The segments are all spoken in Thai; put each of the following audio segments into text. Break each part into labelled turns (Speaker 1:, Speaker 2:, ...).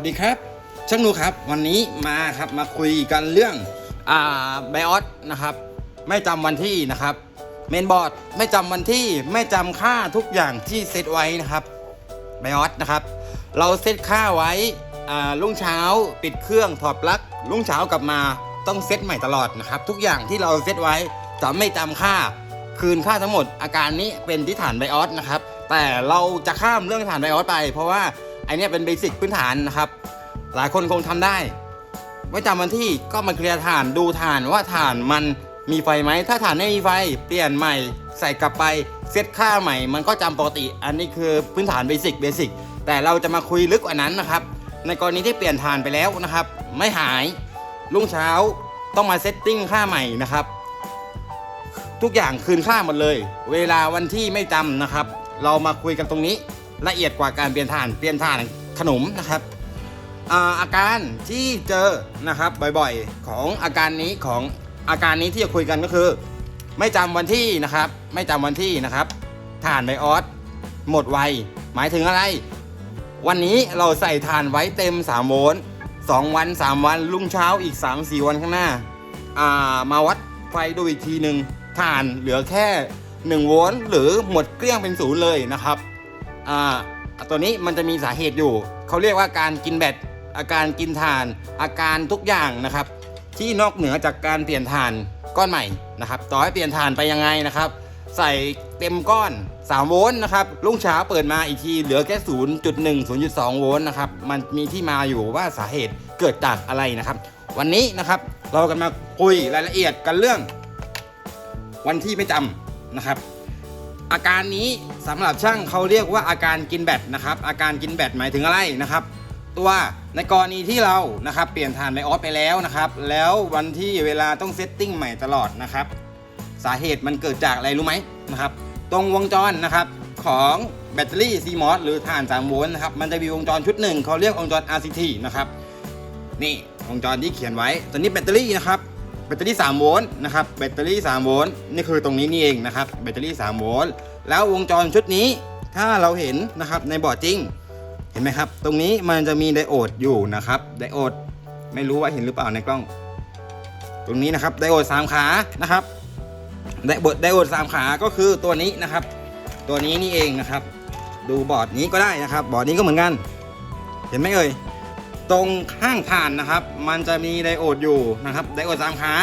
Speaker 1: วัสดีครับช่างหนูครับ วันนี้มาครับมาคุยกันเรื่องอ่าไบออสนะครับ ไม่จำวันที่นะครับเมนบอร์ดไม่จำวันที่ไม่จำค่าทุกอย่างที่เซตไว้นะครับไบออสนะครับ เราเซตค่าไว้อ่ารุ่งเช้าปิดเครื่องถอดปลั๊กรุ่งเช้ากลับมาต้องเซตใหม่ตลอดนะครับ ทุกอย่างที่เราเซตไว้จะไม่จำค่าคืนค่าทั้งหมด อาการนี้เป็นที่ฐานไบออสนะครับ แต่เราจะข้ามเรื่องฐานไบออสไป เพราะว่า อเนี้ยเป็นเบสิกพื้นฐานนะครับ หลายคนคงทำได้ไม่จำวันที่ก็มาเคลียร์ฐานดูฐานว่าฐานมันมีไฟไหม ถ้าฐานไม่มีไฟเปลี่ยนใหม่ ใส่กลับไปเซตค่าใหม่ มันก็จำปกติ อันนี้คือพื้นฐานเบสิกเบสิกแต่เราจะมาคุยลึกกว่านั้นนะครับ ในกรณีที่เปลี่ยนฐานไปแล้วนะครับ ไม่หายรุ่งเช้าต้องมาเซตติ้งค่าใหม่นะครับ ทุกอย่างคืนค่าหมดเลย เวลาวันที่ไม่จำนะครับ เรามาคุยกันตรงนี้ ละเอียดกว่าการเปลี่ยนฐานเปลี่ยนฐานขนมนะครับอาการที่เจอนะครับบ่อยๆ ของอาการนี้ของอาการนี้ที่จะคุยกันก็คือ ไม่จำวันที่นะครับ ไม่จำวันที่นะครับฐานไบออสหมดไวหมายถึงอะไร วันนี้เราใส่ฐานไว้เต็ม3โวลต์2วัน 3 วันรุ่งเช้าอีก 3-4 วันข้างหน้าามาวัดไฟดูอีกทีหนึ่งฐานเหลือแค่ 1 โวลต์หรือหมดเกลี้ยงเป็นศูนย์เลยนะครับ ตัวนี้มันจะมีสาเหตุอยู่ เขาเรียกว่าการกินแบตอาการกินถ่าน อาการทุกอย่างนะครับ ที่นอกเหนือจากการเปลี่ยนถ่านก้อนใหม่นะครับต่อให้เปลี่ยนถ่านไปยังไงนะครับ ใส่เต็มก้อน3โวลต์นะครับรุ่งเช้าเปิดมาอีกทีเหลือแค่0.1 0.2โวลต์นะครับมันมีที่มาอยู่ว่าสาเหตุเกิดจากอะไรนะครับ วันนี้นะครับเรากันมาคุยรายละเอียดกันเรื่อง วันที่ไม่จำนะครับ อาการนี้สำหรับช่างเขาเรียกว่าอาการกินแบตนะครับ อาการกินแบตหมายถึงอะไรนะครับ ตัวในกรณีที่เรานะครับเปลี่ยนฐานไบออสไปแล้วนะครับ แล้ววันที่เวลาต้องเซตติ้งใหม่ตลอดนะครับ สาเหตุมันเกิดจากอะไรรู้ไหมนะครับ ตรงวงจรนะครับของแบตเตอรี่ CMOS หรือถ่าน3โวลต์นะครับ มันจะมีวงจรชุดหนึ่งเขาเรียกวงจร RCT นะครับ นี่วงจรที่เขียนไว้ตัวนี้แบตเตอรี่นะครับ แบตเตอรี่3โวลต์นะครับแบตเตอรี่3โวลต์นี่คือตรงนี้นี่เองนะครับแบตเตอรี่3โวลต์แล้ววงจรชุดนี้ถ้าเราเห็นนะครับในบอร์ดจริง เห็นไหมครับ ตรงนี้มันจะมีไดโอดอยู่นะครับไดโอดไม่รู้ว่าเห็นหรือเปล่าในกล้อง ตรงนี้นะครับไดโอดสามขานะครับไดโอดไดโอดสามขาก็คือตัวนี้นะครับ ตัวนี้นี่เองนะครับ ดูบอร์ดนี้ก็ได้นะครับ บอร์ดนี้ก็เหมือนกัน เห็นไหมเอ่ย ตรงข้างผ่านนะครับ มันจะมีไดโอดอยู่นะครับไดโอดสามขา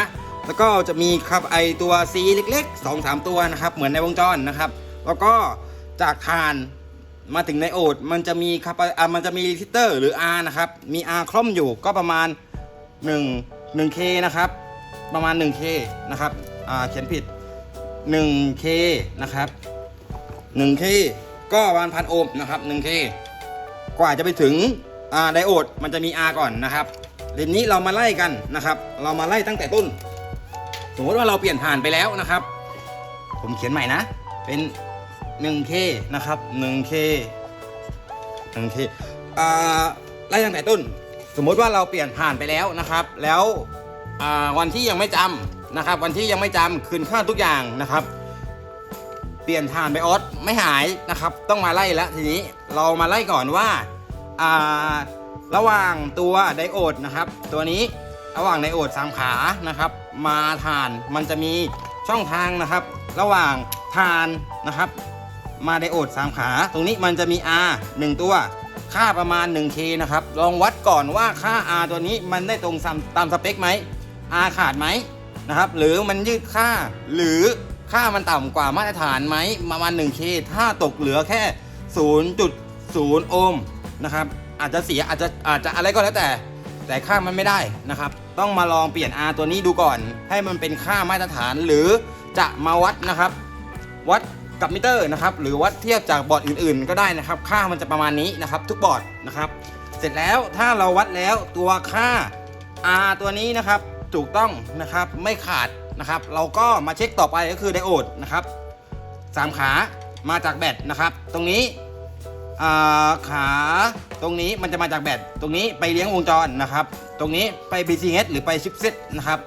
Speaker 1: แล้วก็จะมีครับไอตัว C เล็กๆ 2 3 ตัวนะครับ เหมือนในวงจรนะครับ แล้วก็จากฐานมาถึงไดโอดมันจะมีครับอะมันจะมีรีซิสเตอร์หรือ R นะครับ มี R คล่อมอยู่ก็ประมาณ 1 1K นะครับ ประมาณ 1K นะครับอ่าเขียนผิด 1K นะครับ 1K ก็ประมาณพันโอห์มนะครับ 1K กว่าจะไปถึง ไดโอดมันจะมี R ก่อนนะครับเรนนี้เรามาไล่กันนะครับ เรามาไล่ตั้งแต่ต้น สมมติว่าเราเปลี่ยนผ่านไปแล้วนะครับ ผมเขียนใหม่นะ เป็น 1K นะครับ 1K 1K อ่าไล่ตั้งแต่ต้น สมมติว่าเราเปลี่ยนผ่านไปแล้วนะครับ แล้ววันที่ยังไม่จำนะครับ วันที่ยังไม่จำคืนค่าทุกอย่างนะครับ เปลี่ยนฐานไปออสไม่หายนะครับ ต้องมาไล่แล้วทีนี้เรามาไล่ก่อนว่า ระหว่างตัวไดโอดนะครับ ตัวนี้ระหว่างไดโอดสามขานะครับ มาฐานมันจะมีช่องทางนะครับ ระหว่างฐานนะครับ มาไดโอดสามขา ตรงนี้มันจะมี R 1 ตัว ค่าประมาณ 1K นะครับ ลองวัดก่อนว่าค่า R ตัวนี้มันได้ตรงตามตามสเปคไหม R ขาดไหมนะครับ หรือมันยืดค่าหรือค่ามันต่ำกว่ามาตรฐานไหมประมาณ 1K ถ้าตกเหลือแค่ 0.0 โอห์ม นะครับอาจจะเสียอาจจะอาจจะอะไรก็แล้วแต่ แต่ค่ามันไม่ได้นะครับ ต้องมาลองเปลี่ยน R ตัวนี้ดูก่อน ให้มันเป็นค่ามาตรฐานหรือจะมาวัดนะครับ วัดกับมิเตอร์นะครับ หรือวัดเทียบจากบอร์ดอื่นๆ ก็ได้นะครับ ค่ามันจะประมาณนี้นะครับ ทุกบอร์ดนะครับ เสร็จแล้วถ้าเราวัดแล้วตัวค่า R ตัวนี้นะครับถูกต้องนะครับไม่ขาดนะครับ เราก็มาเช็คต่อไปก็คือไดโอดนะครับสามขามาจากแบตนะครับ ตรงนี้ อ่าขาตรงนี้มันจะมาจากแบตตรงนี้ไปเลี้ยงวงจรนะครับ ตรงนี้ไป BCH หรือไปชิปเซตนะครับ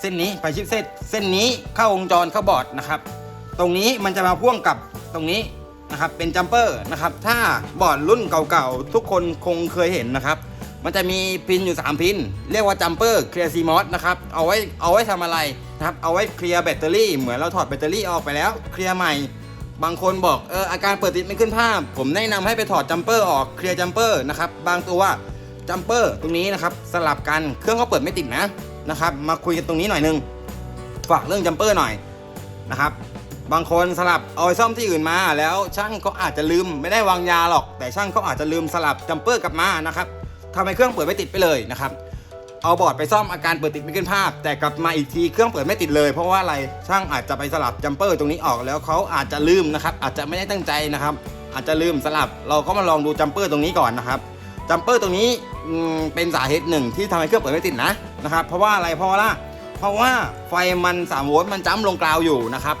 Speaker 1: เส้นนี้ไปชิปเซตเส้นนี้เข้าวงจรเข้าบอร์ดนะครับ ตรงนี้มันจะมาพ่วงกับตรงนี้นะครับเป็นจัมเปอร์นะครับ ถ้าบอร์ดรุ่นเก่าๆ ทุกคนคงเคยเห็นนะครับ มันจะมีพินอยู่ 3 พิน เรียกว่าจัมเปอร์เคลียร์ซีมอสนะครับ เอาไว้เอาไว้ทำอะไรนะครับ เอาไว้เคลียร์แบตเตอรี่เหมือนเราถอดแบตเตอรี่ออกไปแล้วเคลียร์ใหม่ บางคนบอกเอออาการเปิดติดไม่ขึ้นภาพ ผมแนะนำให้ไปถอดจัมเปอร์ออกเคลียร์จัมเปอร์นะครับบางตัวจัมเปอร์ตรงนี้นะครับสลับกันเครื่องก็เปิดไม่ติดนะนะครับ มาคุยกันตรงนี้หน่อยนึงฝากเรื่องจัมเปอร์หน่อยนะครับบางคนสลับเอาซ่อมที่อื่นมาแล้วช่างก็อาจจะลืมไม่ได้วางยาหรอก แต่ช่างเขาอาจจะลืมสลับจัมเปอร์กลับมานะครับทำให้เครื่องเปิดไม่ติดไปเลยนะครับ เอาบอร์ดไปซ่อมอาการเปิดติดไม่ขึ้นภาพ แต่กลับมาอีกทีเครื่องเปิดไม่ติดเลย เพราะว่าอะไรช่างอาจจะไปสลับจัมเปอร์ตรงนี้ออกแล้วเขาอาจจะลืมนะครับอาจจะไม่ได้ตั้งใจนะครับ อาจจะลืมสลับเราก็มาลองดูจัมเปอร์ตรงนี้ก่อนนะครับจัมเปอร์ตรงนี้เป็นสาเหตุหนึ่งที่ทำให้เครื่องเปิดไม่ติดนะนะครับ เพราะว่าอะไรเพราะว่าเพราะว่าไฟมัน3โวลต์มันจ้ำลงกราวอยู่นะครับ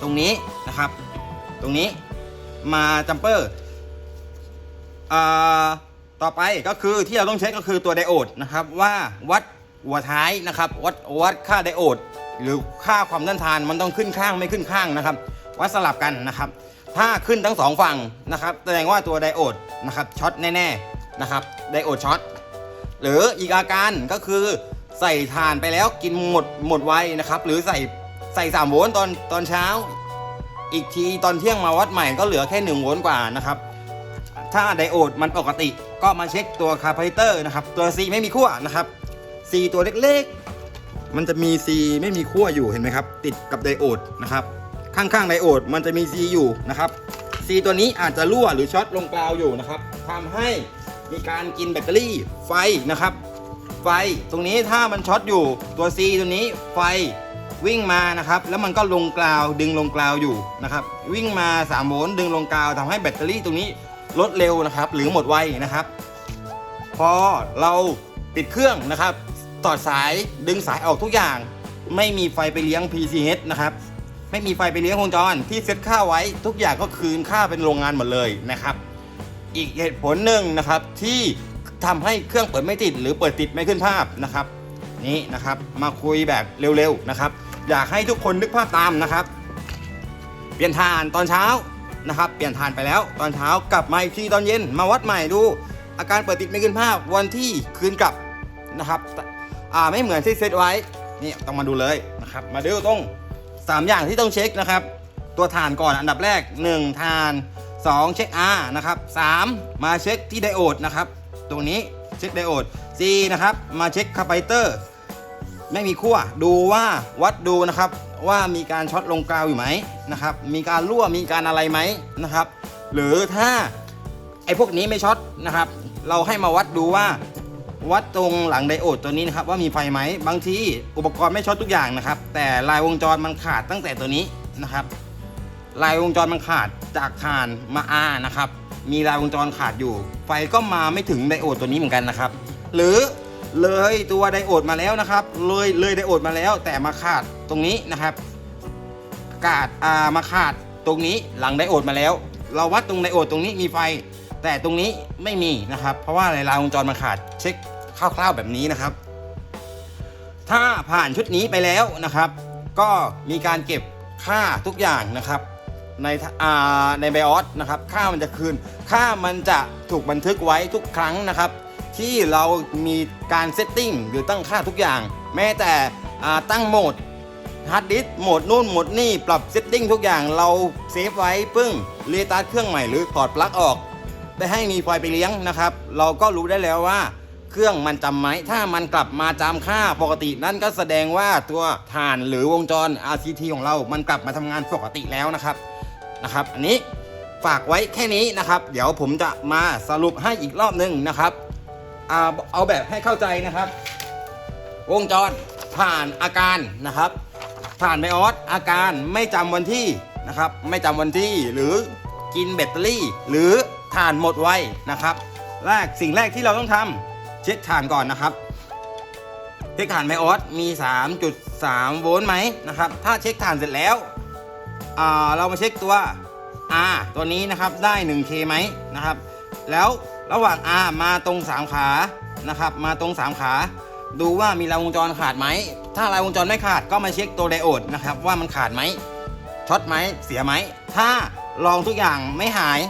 Speaker 1: ตรงนี้นะครับ ตรงนี้มาจัมเปอร์อ่า ต่อไปก็คือที่เราต้องเช็คก็คือตัวไดโอดนะครับว่าวัดหัวท้ายนะครับวัดวัดค่าไดโอดหรือค่าความต้านทานมันต้องขึ้นข้างไม่ขึ้นข้างนะครับ วัดสลับกันนะครับ ถ้าขึ้นทั้งสองฝั่งนะครับแสดงว่าตัวไดโอดนะครับช็อตแน่ๆนะครับไดโอดช็อตหรืออีกอาการก็คือใส่ถ่านไปแล้วกินหมดหมดไวนะครับหรือใส่ใส่3โวลต์ตอนตอนเช้า อีกทีตอนเที่ยงมาวัดใหม่ก็เหลือแค่1โวลต์กว่านะครับ ถ้าไดโอดมันปกติ ก็มาเช็คตัวคาพาซิเตอร์นะครับ ตัว C ไม่มีขั้วนะครับ C ตัวเล็กๆ มันจะมี C ไม่มีขั้วอยู่เห็นไหมครับ ติดกับไดโอดนะครับ ข้างๆไดโอดมันจะมี C อยู่นะครับ C ตัวนี้อาจจะรั่วหรือช็อตลงกราวอยู่นะครับทำให้มีการกินแบตเตอรี่ไฟนะครับ ไฟตรงนี้ถ้ามันช็อตอยู่ตัว C ตัวนี้ไฟวิ่งมานะครับ แล้วมันก็ลงกราวดึงลงกราวอยู่นะครับ วิ่งมา3โวลต์ดึงลงกราวทำให้แบตเตอรี่ตรงนี้ ลดเร็วนะครับ หรือหมดไวนะครับ พอเราปิดเครื่องนะครับต่อดสายดึงสายออกทุกอย่าง ไม่มีไฟไปเลี้ยง PCH นะครับ ไม่มีไฟไปเลี้ยงวงจรที่เซตค่าไว้ทุกอย่างก็คืนค่าเป็นโรงงานหมดเลยนะครับ อีกเหตุผลหนึ่งนะครับที่ทำให้เครื่องเปิดไม่ติด หรือเปิดติดไม่ขึ้นภาพนะครับ นี่นะครับมาคุยแบบเร็วๆนะครับ อยากให้ทุกคนนึกภาพตามนะครับ เปลี่ยนทานตอนเช้า นะครับ เปลี่ยนทานไปแล้วตอนเช้ากลับมาอีกทีตอนเย็นมาวัดใหม่ดู อาการเปิดติดไม่ขึ้นภาพวันที่คืนกลับนะครับอ่าไม่เหมือนที่เซตไว้นี่ต้องมาดูเลยนะครับ มาดูตรง 3 อย่างที่ต้องเช็คนะครับ ตัวฐานก่อนอันดับแรก1ฐาน 2 เช็ค R นะครับ 3 มาเช็คที่ไดโอดนะครับ ตรงนี้เช็คไดโอด 4 นะครับ มาเช็คคาปาเตอร์ ไม่มีขั้วดูว่าวัดดูนะครับว่ามีการช็อตลงกาวอยู่ไหมนะครับ มีการรั่วมีการอะไรไหมนะครับ หรือถ้าไอ้พวกนี้ไม่ช็อตนะครับ เราให้มาวัดดูว่าวัดตรงหลังไดโอดตัวนี้นะครับว่ามีไฟไหมบางทีอุปกรณ์ไม่ช็อตทุกอย่างนะครับ แต่ลายวงจรมันขาดตั้งแต่ตัวนี้นะครับ ลายวงจรมันขาดจากฐานมาอานะครับ มีลายวงจรขาดอยู่ ไฟก็มาไม่ถึงไดโอดตัวนี้เหมือนกันนะครับ หรือ เลยตัวไดโอดมาแล้วนะครับ เลยเลยไดโอดมาแล้ว แต่มาขาดตรงนี้นะครับ กาดอ่ามาขาดตรงนี้หลังไดโอดมาแล้ว เราวัดตรงไดโอดตรงนี้มีไฟ แต่ตรงนี้ไม่มีนะครับ เพราะว่าอะไรลายวงจรมันขาดเช็คคร่าวๆแบบนี้นะครับ ถ้าผ่านชุดนี้ไปแล้วนะครับ ก็มีการเก็บค่าทุกอย่างนะครับในอ่าในไบออสนะครับ ค่ามันจะคืน ค่ามันจะถูกบันทึกไว้ทุกครั้งนะครับ ที่เรามีการเซตติ้งหรือตั้งค่าทุกอย่าง แม้แต่ตั้งโหมดฮาร์ดดิสก์โหมดนู่นโหมดนี่ปรับเซตติ้งทุกอย่างเราเซฟไว้ปึ้งเรีตาร์ทเครื่องใหม่หรือถอดปลั๊กออกไปให้มีไฟไปเลี้ยงนะครับ เราก็รู้ได้แล้วว่าเครื่องมันจำไหม ถ้ามันกลับมาจำค่าปกติ นั่นก็แสดงว่าตัวฐานหรือวงจร RCT ของเรา มันกลับมาทำงานปกติแล้วนะครับนะครับ อันนี้ฝากไว้แค่นี้นะครับ เดี๋ยวผมจะมาสรุปให้อีกรอบหนึงนะครับ เอาเอาแบบให้เข้าใจนะครับ วงจรผ่านอาการนะครับ ผ่านไบออสอาการไม่จำวันที่นะครับ ไม่จำวันที่หรือกินแบตเตอรี่ หรือถ่านหมดไวนะครับแรกสิ่งแรกที่เราต้องทำเช็คถ่านก่อนนะครับเช็คถ่านไบออสมี 3.3 โวลต์ไหมนะครับ ถ้าเช็คถ่านเสร็จแล้วเรามาเช็คตัว R ตัวนี้นะครับได้ 1K ไหมนะครับ แล้ว ระหว่าง R มาตรง3ขานะครับ มาตรง3ขา ดูว่ามีลายวงจรขาดไหม ถ้าลายวงจรไม่ขาดก็มาเช็คตัวไดโอดนะครับ ว่ามันขาดไหมช็อตไหมเสียไหม ถ้าลองทุกอย่างไม่หาย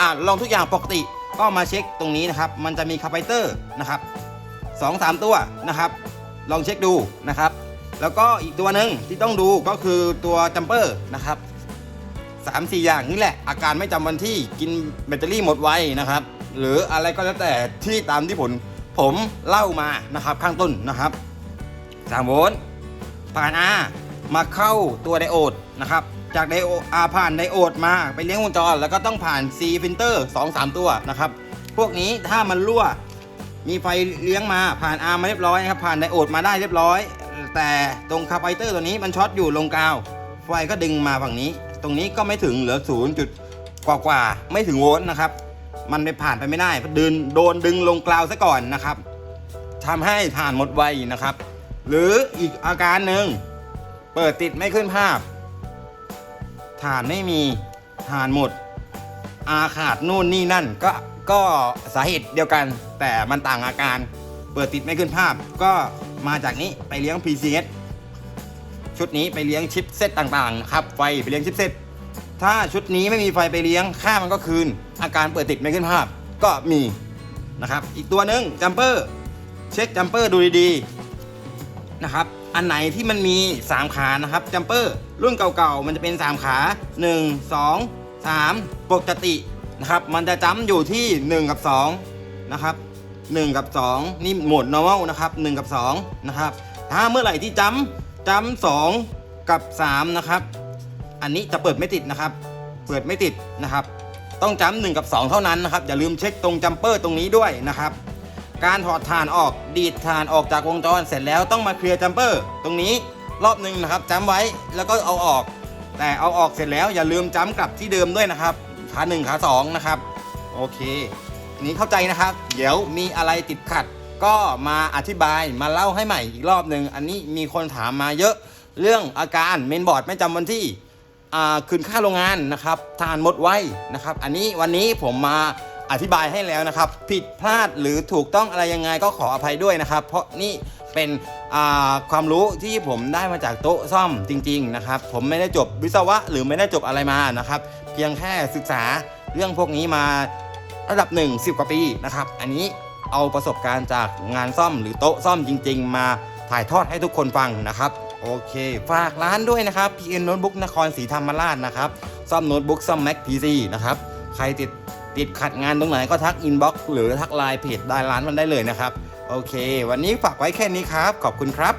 Speaker 1: อ่าลองทุกอย่างปกติก็มาเช็คตรงนี้นะครับ มันจะมีคาปเตอร์นะครับสองสามตัวนะครับ ลองเช็คดูนะครับ แล้วก็อีกตัวหนึ่งที่ต้องดูก็คือตัวจัมเปอร์นะครับสามสี่อย่างนี่แหละอาการไม่จำวันที่กินแบตเตอรี่หมดไวนะครับ หรืออะไรก็แล้วแต่ที่ตามที่ผมผมเล่ามานะครับข้างต้นนะครับ3โวลต์ผ่าน R มาเข้าตัวไดโอดนะครับ จากไดโออาผ่านไดโอดมาไปเลี้ยงวงจร แล้วก็ต้องผ่าน C ฟิลเตอร์2 3 ตัวนะครับ พวกนี้ถ้ามันรั่ว มีไฟเลี้ยงมาผ่านอาร์มาเรียบร้อยนะครับผ่านไดโอดมาได้เรียบร้อย แต่ตรงคาไบเตอร์ตัวนี้มันช็อตอยู่ลงกาว ไฟก็ดึงมาฝั่งนี้ ตรงนี้ก็ไม่ถึงเหลือศูนย์จุดกว่าๆไม่ถึงโวลต์นะครับ มันไปผ่านไปไม่ได้เพราะดึงโดนดึงลงกราวซะก่อนนะครับทำให้ถ่านหมดไวนะครับ หรืออีกอาการหนึ่งเปิดติดไม่ขึ้นภาพถ่านไม่มีถ่านหมด อาขาดนู่นนี่นั่นก็ก็สาเหตุเดียวกัน แต่มันต่างอาการ เปิดติดไม่ขึ้นภาพ ก็มาจากนี้ไปเลี้ยง PCS ชุดนี้ไปเลี้ยงชิปเซตต่างๆ ครับ ไฟไปเลี้ยงชิปเซต ถ้าชุดนี้ไม่มีไฟไปเลี้ยงค่ามันก็คืน อาการเปิดติดไม่ขึ้นภาพก็มีนะครับ อีกตัวหนึ่งจัมเปอร์เช็คจัมเปอร์ดูดีๆนะครับอันไหนที่มันมี 3 ขานะครับจัมเปอร์รุ่นเก่าๆมันจะเป็น 3 ขา 1 2 3 ปกตินะครับมันจะจ้ำอยู่ที่ 1 กับ2นะครับ1กับ 2 นี่โหมด normal นะครับ1กับ2นะครับถ้าเมื่อไหร่ที่จ้ำจ้ำ2กับ3นะครับ อันนี้จะเปิดไม่ติดนะครับ เปิดไม่ติดนะครับ ต้องจ้ำหนึ่งกับ 2 เท่านั้นนะครับ อย่าลืมเช็คตรงจัมเปอร์ตรงนี้ด้วยนะครับ การถอดถ่านออกดีดถ่านออกจากวงจรเสร็จแล้วต้องมาเคลียร์จัมเปอร์ตรงนี้รอบหนึ่งนะครับจ้ำไว้แล้วก็เอาออก แต่เอาออกเสร็จแล้วอย่าลืมจ้ำกลับที่เดิมด้วยนะครับขาหนึ่งขาสองนะครับโอเคนี้เข้าใจนะครับ เดี๋ยวมีอะไรติดขัด ก็มาอธิบายมาเล่าให้ใหม่อีกรอบหนึ่งอันนี้มีคนถามมาเยอะ เรื่องอาการเมนบอร์ดไม่จำวันที่ คืนค่าโรงงานนะครับทานหมดไว้นะครับ อันนี้วันนี้ผมมาอธิบายให้แล้วนะครับ ผิดพลาดหรือถูกต้องอะไรยังไงก็ขออภัยด้วยนะครับ เพราะนี่เป็นความรู้ที่ผมได้มาจากโต๊ะซ่อมจริง ๆ นะครับ ผมไม่ได้จบวิศวะหรือไม่ได้จบอะไรมานะครับ เพียงแค่ศึกษาเรื่องพวกนี้มาระดับหนึ่งสิบกว่าปีนะครับ อันนี้เอาประสบการณ์จากงานซ่อมหรือโต๊ะซ่อมจริง ๆ มาถ่ายทอดให้ทุกคนฟังนะครับ โอเค ฝากร้านด้วยนะครับ PN Notebook นครศรีธรรมราชนะครับซ่อมโน้ตบุ๊กซ่อม Mac PC นะครับ ใครติดติดขัดงานตรงไหนก็ทักอินบ็อกซ์หรือทักไลน์เพจได้ร้านมันได้เลยนะครับ โอเค วันนี้ฝากไว้แค่นี้ครับ ขอบคุณครับ